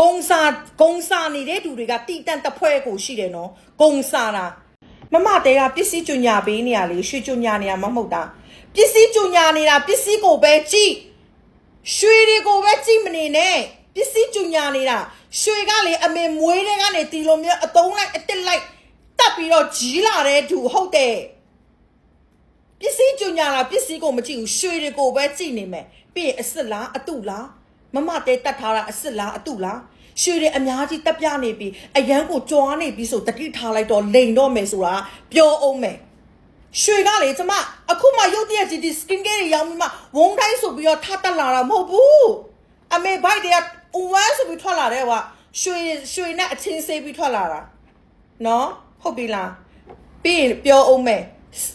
ဂုံစာဂုံစာနေတဲ့သူတွေကတိတန့်တစ်ဖွဲ့ကိုရှိတယ်နော်ဂုံစာတာမမတဲကပစ္စည်းကြညာပေးနေရလေရွှေကြညာနေရမဟုတ်တာပစ္စည်းကြညာနေတာပစ္စည်းကိုပဲကြည့်ရွှေတွေကိုပဲကြည့်မနေနဲ့ပစ္စည်းကြညာနေတာရွှေကလေအမေမွေးတဲ့ကနေတီလိုမျိုးအတုံးလိုက်အတစ်လိုက်တက်ပြီးတော့ကြီးလာတဲ့သူဟုတ်တယ်ပစ္စည်းကြညာလားပစ္စည်းကိုမကြည့်ဘူးရွှေတွေကိုပဲကြည့်နေမယ်ပြီးရင်အစ်စ်လားအတုလား မမတဲတတ်ထားတာအစ်စ်လားအတုလားရွှေတွေအများကြီးတက်ပြနေပြီအရန်ကိုကြွားနေပြီဆိုတတိထားလိုက်တော့လိန်တော့မယ်ဆိုတာပြောအောင်မယ်ရွှေကလေကျမအခုမှရုပ်တရက်ကြီးဒီ skin care တွေရောင်းပြီးမှဝုန်းတိုင်းဆိုပြီးတော့ထတက်လာတာမဟုတ်ဘူးအမေဘိုက်တွေကဝမ်းဆိုပြီးထွက်လာတဲ့ကွာရွှေရွှေနဲ့အချင်းဆေးပြီးထွက်လာတာနော်ဟုတ်ပြီလားပြီးရင်ပြောအောင်မယ်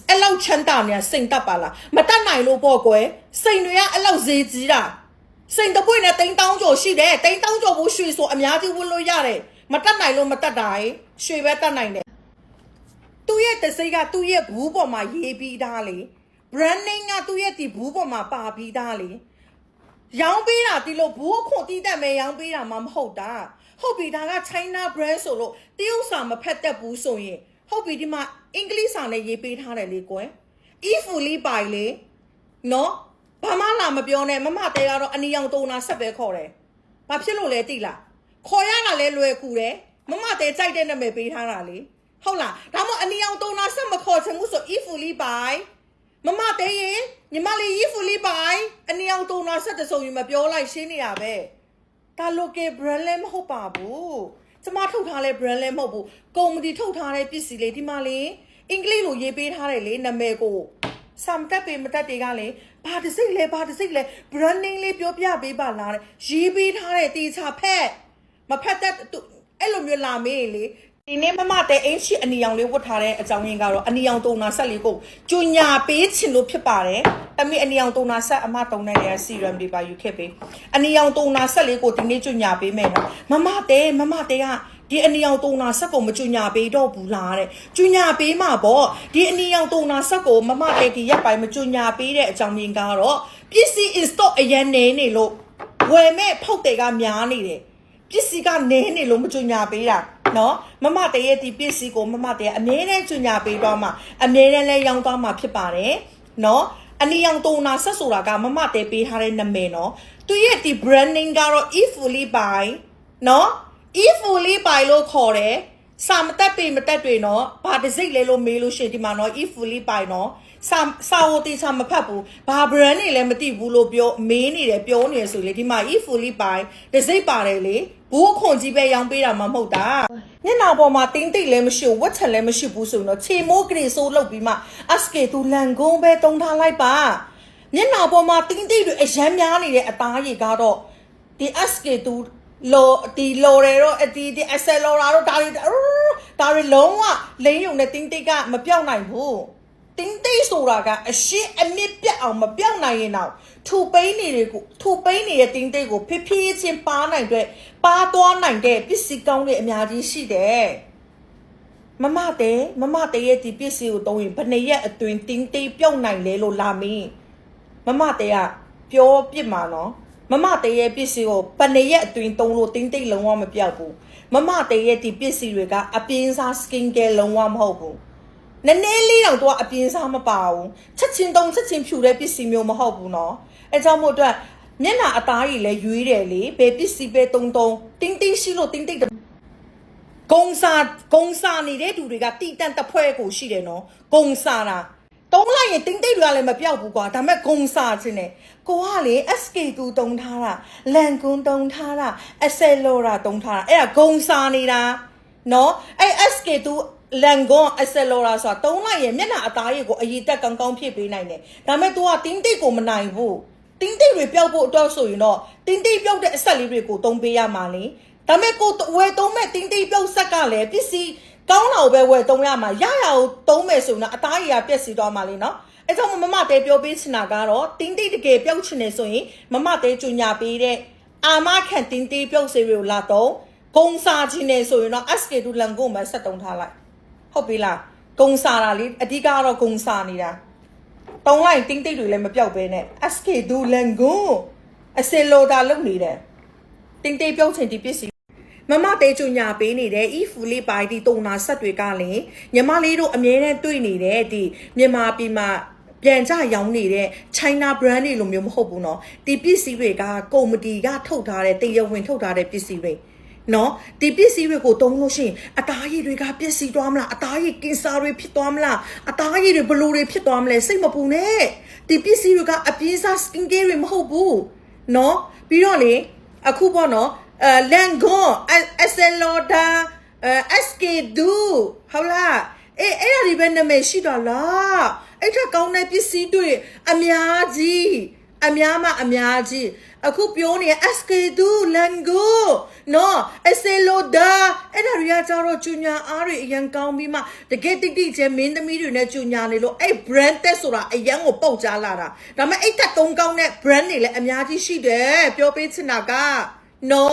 အဲ့လောက်ချမ်းသာနေစိန်တက်ပါလားမတက်နိုင်လို့ပေါ့ကွယ်စိန်တွေကအဲ့လောက်ဈေးကြီးတာ စိန်တပွင့်နဲ့တိန်းတောင်းကျော်ရှိတယ်တိန်းတောင်းကျော်ဘူးရွှေဆိုအများကြီးဝတ်လို့ရတယ်မတက်နိုင်လို့မတက်တာရေရွှေပဲတက်နိုင်တယ်သူ့ရဲ့တစိကသူ့ရဲ့ဘူးပေါ်မှာရေးပြီးသားလေ brand name ကသူ့ရဲ့ဒီဘူးပေါ်မှာပါပြီးသားလေရောင်းပေးတာဒီလိုဘူးအခွန်တီးတက်မယ်ရောင်းပေးတာမှမဟုတ်တာဟုတ်ပြီဒါက China brand ဆိုလို့တရုတ်စာမဖက်တတ်ဘူးဆိုရင်ဟုတ်ပြီဒီမှာအင်္ဂလိပ်စာနဲ့ရေးပေးထားတယ်လေကွယ် eFully ပိုင်လေနော် ဘာမှလာမပြောနဲ့မမတဲကတော့အနီရောင်တုံနာဆက်ပဲခေါ်တယ်ဘာဖြစ်လို့လဲတိလားခေါ်ရတာလဲလွယ်ကူတယ်မမတဲကြိုက်တဲ့နာမည်ပေးထားတာလေဟုတ်လားဒါမှမဟုတ်အနီရောင်တုံနာဆက်မခေါ်ချင်ဘူးဆို eFully ပိုင်မမတဲရင်ညီမလေးရီဖူလီပိုင်အနီအောင်တုံနာဆက်တစုံယူမပြောလိုက်ရှင်းနေတာပဲဒါ local brand လည်းမဟုတ်ပါဘူးကျမထုတ်ထားတဲ့ brand လည်းမဟုတ်ဘူးကုမ္ပဏီထုတ်ထားတဲ့ပစ္စည်းလေးဒီမှာလေအင်္ဂလိပ်လိုရေးပေးထားတယ်လေနာမည်ကို စမ်တက်ပေမတက်တွေကလေဘာတစ်စိတ်လဲဘာတစ်စိတ်လဲ branding လေးပြောပြပေးပါလားတဲ့ရေးပေးထားတဲ့တေချာဖက်မဖက်တဲ့သူအဲ့လိုမျိုးလာမေးရင်လေဒီနေ့မမတဲ့အင်းရှိအနီအောင်လေးဝတ်ထားတဲ့အကြောင်းရင်းကတော့အနီအောင်တုံနာဆက်လေးကိုကျွညာပေးချင်လို့ဖြစ်ပါတယ်။တမီအနီအောင်တုံနာဆက်အမတုံနေတဲ့စီရမ်တွေပါယူခဲ့ပေး။အနီအောင်တုံနာဆက်လေးကိုဒီနေ့ကျွညာပေးမယ်နော်။မမတဲ့မမတဲ့က ဒီအနီအောင်တုံနာဆက်ကိုမကျွညာပေးတော့ဘူးလားတဲ့။ကျွညာပေးမှာပေါ့။ဒီအနီအောင်တုံနာဆက်ကိုမမတဲ့ဒီရက်ပိုင်းမကျွညာပေးတဲ့အကြောင်းရင်းကတော့ပစ္စည်း in stock အရင်နေနေလို့ဝယ်မဲ့ဖောက်တယ်ကများနေတယ်။ပစ္စည်းကနည်းနေလို့မကြညာပေးတာနော်မမတရဲ့ဒီပစ္စည်းကိုမမတရဲ့အမြဲတမ်းကြညာပေးတော့မှအမြဲတမ်းလဲရောင်းသွားမှာဖြစ်ပါတယ်နော်အနီရောင်တုံနာဆက်ဆိုတာကမမတဲပေးထားတဲ့နာမည်နော်သူရဲ့ဒီ branding ကတော့ eFully by နော် eFully by လို့ခေါ်တယ်စာမတက်ပေမတက်တွေနော်ဘာတစ်စိတ်လဲလို့မေးလို့ရှိရင်ဒီမှာနော် eFully by နော်စာစာဝတီစာမဖတ်ဘူးဘာ brand နေလဲမသိဘူးလို့ပြောမေးနေတယ်ပြောနေတယ်ဆိုလေဒီမှာ eFully by တစ်စိတ်ပါတယ်လေဘူးအခွန်ကြီးပဲရောင်းပေးတာမှမဟုတ်တာညနာပေါ်မှာတင်းတိတ်လည်းမရှိဘူးဝတ်ချက်လည်းမရှိဘူးဆိုရင်တော့ခြေမိုးကလေးစိုးလုပ်ပြီးမှ ask သူလန်ကုန်းပဲတုံထားလိုက်ပါညနာပေါ်မှာတင်းတိတ်တွေအရမ်းများနေတဲ့အသားရည်ကတော့ဒီ ask သူ လောဒီလော်ရတော့အဒီဒီ accelerator တော့ဒါတွေဒါတွေလုံးဝလိမ့်ယုံတဲ့တင်းတိတ်ကမပြောင်းနိုင်ဘူးတင်းတိတ်ဆိုတာကအရှင်းအမြင့်ပြတ်အောင်မပြောင်းနိုင်ရင်တော့ထူပိန်းတွေကိုထူပိန်းနေတဲ့တင်းတိတ်ကိုဖိဖိချင်းပါနိုင်တဲ့ပါသွားနိုင်တဲ့ပစ္စည်းကောင်းတွေအများကြီးရှိတယ်မမတဲ့မမတဲ့ရဲ့ဒီပစ္စည်းကိုတုံးရင်ဘယ်နှစ်ရက်အတွင်းတင်းတိတ်ပြုတ်နိုင်လဲလို့လာမင်းမမတဲ့ကပြောပြစ်မှာနော် မမတေရဲ့ပစ္စည်းကိုပနေရဲ့အတွင်းသုံးလို့တင်းတိတ်လုံးဝမပြောက်ဘူးမမတေရဲ့ဒီပစ္စည်းတွေကအပြင်းစား skin care လုံးဝမဟုတ်ဘူးနည်းနည်းလေးတော့သူကအပြင်းစားမပါဘူးချက်ချင်းတုံးချက်ချင်းဖြူတဲ့ပစ္စည်းမျိုးမဟုတ်ဘူးနော်အဲကြောင့်မို့အတွက်မျက်နှာအသားကြီးလည်းရွေးတယ်လေဘယ်ပစ္စည်းပဲတုံးတုံးတင်းတင်းရှိလို့တင်းတိတ်ကုံစာကုံစာနေတဲ့သူတွေကတိတန့်တဖွဲကိုရှိတယ်နော်ကုံစာတာ တုံးလိုက်ရင်တင်းတိတ်တွေကလည်းမပြောက်ဘူးကွာဒါပေမဲ့ဂုံစာချင်းနဲ့ကိုကလေ SK2 တုံးထားတာလန်ကွန်တုံးထားတာအဆယ်လိုရာတုံးထားတာအဲ့ဒါဂုံစာနေတာနော်အဲ့ SK2 လန်ကွန်အဆယ်လိုရာဆိုတာတုံးလိုက်ရင်မျက်နှာအသားရည်ကိုအရည်တက်ကောင်းကောင်းဖြစ်ပေးနိုင်တယ်ဒါပေမဲ့ तू ကတင်းတိတ်ကိုမနိုင်ဘူးတင်းတိတ်တွေပျောက်ဖို့အတွက်ဆိုရင်တော့တင်းတိတ်ပျောက်တဲ့အဆက်လေးတွေကိုတုံးပေးရမှာလေဒါပေမဲ့ကိုဝယ်သုံးမဲ့တင်းတိတ်ပျောက်ဆက်ကလည်းပစ္စည်း ကောင်းတာကိုပဲဝယ်တုံးရမှာရရကိုတုံးမယ်ဆိုရင်တော့အသားရည်ကပြက်စီသွားမှာလေနော်။အဲကြောင့်မမတဲပြောပေးချင်တာကတော့တင်းတိတ်တကယ်ပျောက်ချင်နေဆိုရင်မမတဲကြညာပေးတဲ့အာမခံတင်းတိတ်ပျောက်စေတွေကိုလာတော့ဂုံစာချင်းနေဆိုရင်တော့ SK2 လန်ကိုမှဆက်တုံးထားလိုက်ဟုတ်ပြီလားဂုံစာတာလေအဓိကကတော့ဂုံစာနေတာတုံးလိုက်တင်းတိတ်တွေလည်းမပြောက်ပဲနဲ့ SK ဒူလန်ဂွန်အစလိုတာလုပ်နေတယ်တင်းတိတ်ပြုတ်ချင်ဒီပစ္စည်း မမတေးကြညာပေးနေတဲ့ e fully by ဒီတုံနာဆက်တွေကလည်းညီမလေးတို့အမြဲတမ်းတွေ့နေတဲ့ဒီမြန်မာပြည်မှာပြန်ကြရောင်းနေတဲ့ China brand တွေလိုမျိုးမဟုတ်ဘူးเนาะဒီပစ္စည်းတွေကကုမ္ပဏီကထုတ်ထားတဲ့တရားဝင်ထုတ်ထားတဲ့ပစ္စည်းတွေနော်ဒီပစ္စည်းတွေကိုတုံးလို့ရှိရင်အသားရည်တွေကပျက်စီးသွားမလားအသားရည်ကင်ဆာတွေဖြစ်သွားမလားအသားရည်တွေဘလို့တွေဖြစ်သွားမလဲစိတ်မပူနဲ့ဒီပစ္စည်းတွေကအပြင်းစား skin care တွေမဟုတ်ဘူးနော်ပြီးတော့လေအခုပေါ့နော်အဲ လန်ဂွန်အဆယ်လော်ဒါအဲ SK do ဟုတ်လားအေးအဲ့ဒါဒီပဲနာမည်ရှိတော့လားအဲ့ထက်ကောင်းတဲ့ပစ္စည်းတွေအများကြီးအများမှအများကြီးအခုပြောနေ SK2 Lango နော် Eseloda အဲ့ဒါတွေကကြတော့ကျညာအားတွေအရင်ကောင်းပြီးမှတကယ်တိတိကျမင်းသမီးတွေနဲ့ကျညာနေလို့အဲ့ brand တက်ဆိုတာအရင်ကိုပေါက်ကြားလာတာဒါပေမဲ့အဲ့တက်သုံးကောင်းတဲ့ brand တွေလည်းအများကြီးရှိတယ်ပြောပေးချင်တာက no